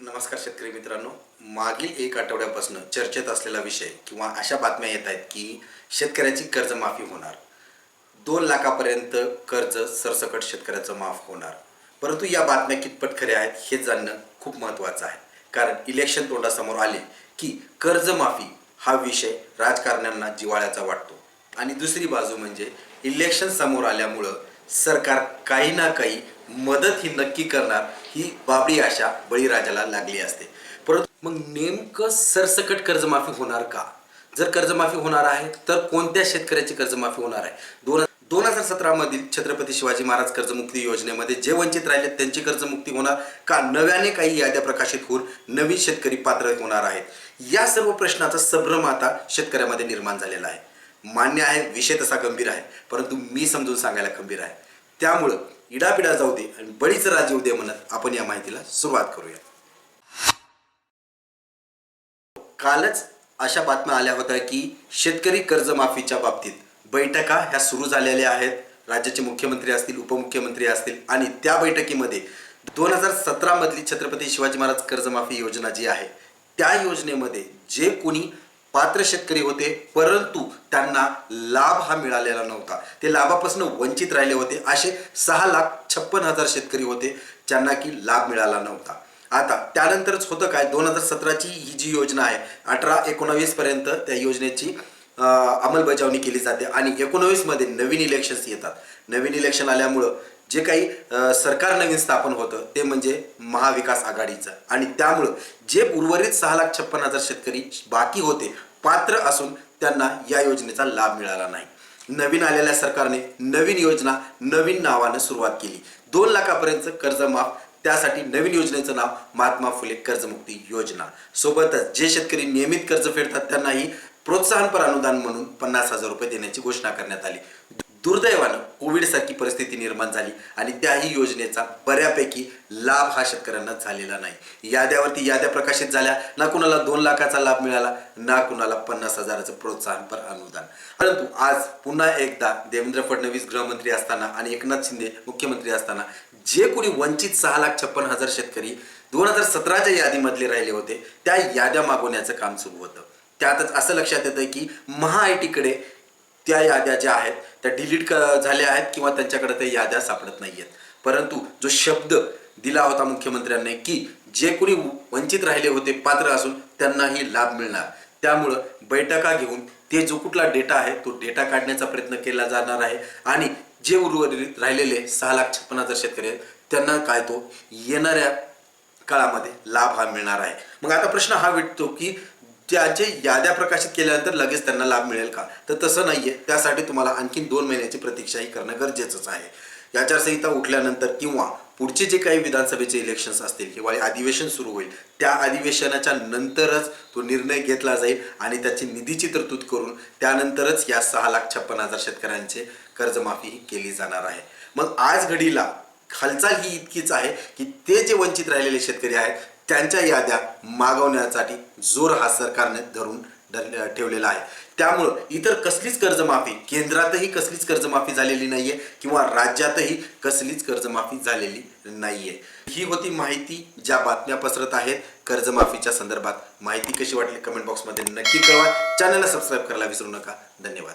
नमस्कार शेतकरी मित्रांनो. मागील एक आठवड्यापासून चर्चेत असलेला विषय किंवा अशा बातम्या येत आहेत की शेतकऱ्याची कर्जमाफी होणार. दोन लाखापर्यंत कर्ज सरसकट शेतकऱ्याचं माफ होणार. परंतु या बातम्या कितपत खऱ्या आहेत हे जाणणं खूप महत्त्वाचं आहे. कारण इलेक्शन तोंडासमोर आले की कर्जमाफी हा विषय राजकारण्यांना जिवाळ्याचा वाटतो. आणि दुसरी बाजू म्हणजे इलेक्शन समोर आल्यामुळं सरकार काही ना काही मदत ही नक्की करणार ही बाबडी आशा बळीराजाला लागली असते. परंतु मग नेमकं सरसकट कर्जमाफी होणार का? जर कर्जमाफी होणार आहे तर कोणत्या शेतकऱ्याची कर्जमाफी होणार आहे? दोन दोन हजार सतरामधील छत्रपती शिवाजी महाराज कर्जमुक्ती योजनेमध्ये जे वंचित राहिले त्यांची कर्जमुक्ती होणार का? नव्याने काही याद्या प्रकाशित होऊन नवीन शेतकरी पात्र होणार आहेत. या सर्व प्रश्नाचा संभ्रम आता शेतकऱ्यामध्ये निर्माण झालेला आहे. मान्य आहे विषय तसा गंभीर आहे परंतु मी समजून सांगायला गंभीर आहे. त्यामुळं इडापिडा जाऊ दे आणि बळीच राज होऊ दे म्हणत आपण या माहितीला सुरुवात करूया. कालच अशा बातम्या आल्या होत्या की शेतकरी कर्जमाफीच्या बाबतीत बैठका ह्या सुरू झालेल्या आहेत. राज्याचे मुख्यमंत्री असतील उपमुख्यमंत्री असतील आणि त्या बैठकीमध्ये दोन हजार सतरा मधली छत्रपती शिवाजी महाराज कर्जमाफी योजना जी आहे त्या योजनेमध्ये जे कोणी पात्र शेतकरी होते परंतु त्यांना लाभ हा मिळालेला नव्हता. ते लाभापासून वंचित राहिले होते. असे सहा लाख छप्पन हजार शेतकरी होते ज्यांना की लाभ मिळाला नव्हता. आता त्यानंतरच होतं काय? दोन हजार सतराची ही जी योजना आहे अठरा एकोणावीस पर्यंत त्या योजनेची अंमलबजावणी केली जाते आणि एकोणावीसमध्ये नवीन इलेक्शन्स येतात. नवीन इलेक्शन आल्यामुळं जे काही सरकार नवीन स्थापन होतं ते म्हणजे महाविकास आघाडीचं. आणि त्यामुळं जे उर्वरित सहा लाख छप्पन हजार शेतकरी बाकी होते पात्र असून त्यांना या योजनेचा लाभ मिळाला नाही. नवीन आलेल्या सरकारने नवीन योजना नवीन नावानं सुरुवात केली. दोन लाखापर्यंत कर्ज माफ त्यासाठी नवीन योजनेचं नाव महात्मा फुले कर्जमुक्ती योजना. सोबतच जे शेतकरी नियमित कर्ज फेडतात त्यांनाही प्रोत्साहनपर अनुदान म्हणून पन्नास हजार रुपये देण्याची घोषणा करण्यात आली. दुर्दैवानं कोविड सारखी परिस्थिती निर्माण झाली आणि त्याही योजनेचा बऱ्यापैकी लाभ हा शेतकऱ्यांना झालेला नाही. याद्यावरती याद्या प्रकाशित झाल्या. ना कुणाला दोन लाखाचा लाभ मिळाला ना कुणाला पन्नास हजाराचं प्रोत्साहनपर अनुदान. परंतु आज पुन्हा एकदा देवेंद्र फडणवीस गृहमंत्री असताना आणि एकनाथ शिंदे मुख्यमंत्री असताना जे कोणी वंचित सहा लाख छप्पन हजार शेतकरी दोन हजार सतराच्या यादीमधले राहिले होते त्या याद्या मागवण्याचं काम सुरू होतं. त्यातच असं लक्षात येतं की महा आय टीकडे त्या याद्या ज्या आहेत त्या डिलीट झाल्या आहेत किंवा त्यांच्याकडे त्या याद्या सापडत नाही आहेत परंतु जो शब्द दिला होता मुख्यमंत्र्यांनी की जे कोणी वंचित राहिले होते पात्र असून त्यांनाही लाभ मिळणार. त्यामुळं बैठका घेऊन ते जो कुठला डेटा आहे तो डेटा काढण्याचा प्रयत्न केला जाणार आहे. आणि जे उर्वरित राहिलेले सहा लाख छप्पन हजार शेतकरी आहेत त्यांना काय तो येणाऱ्या काळामध्ये लाभ हा मिळणार आहे. मग आता प्रश्न हा विटतो की ज्याचे याद्या प्रकाशित केल्यानंतर लगेच त्यांना लाभ मिळेल का? तर तसं नाहीये. त्यासाठी तुम्हाला आणखी दोन महिन्याची प्रतीक्षाही करणं गरजेचंच आहे. आचारसंहिता उठल्यानंतर किंवा पुढचे जे काही विधानसभेचे इलेक्शन्स असतील किंवा अधिवेशन सुरू होईल त्या अधिवेशनाच्या नंतरच तो निर्णय घेतला जाईल आणि त्याची निधीची तरतूद करून त्यानंतरच या सहा लाख छप्पन हजार शेतकऱ्यांचे कर्जमाफी केली जाणार आहे. मग आज घडीला हालचाल ही इतकीच आहे की ते जे वंचित राहिलेले शेतकरी आहेत त्यांच्या याद्या मागवण्यासाठी जोर हा सरकारने धरून धरले- ठेवलेला आहे. त्यामुळं इतर कसलीच कर्जमाफी केंद्रातही कसलीच कर्जमाफी झालेली नाहीये किंवा राज्यातही कसलीच कर्जमाफी झालेली नाहीये. ही होती माहिती ज्या बातम्या पसरत आहेत. कर्जमाफीच्या संदर्भात माहिती कशी वाटली कमेंट बॉक्समध्ये नक्की कळवा. चॅनलला सबस्क्राईब करायला विसरू नका. धन्यवाद.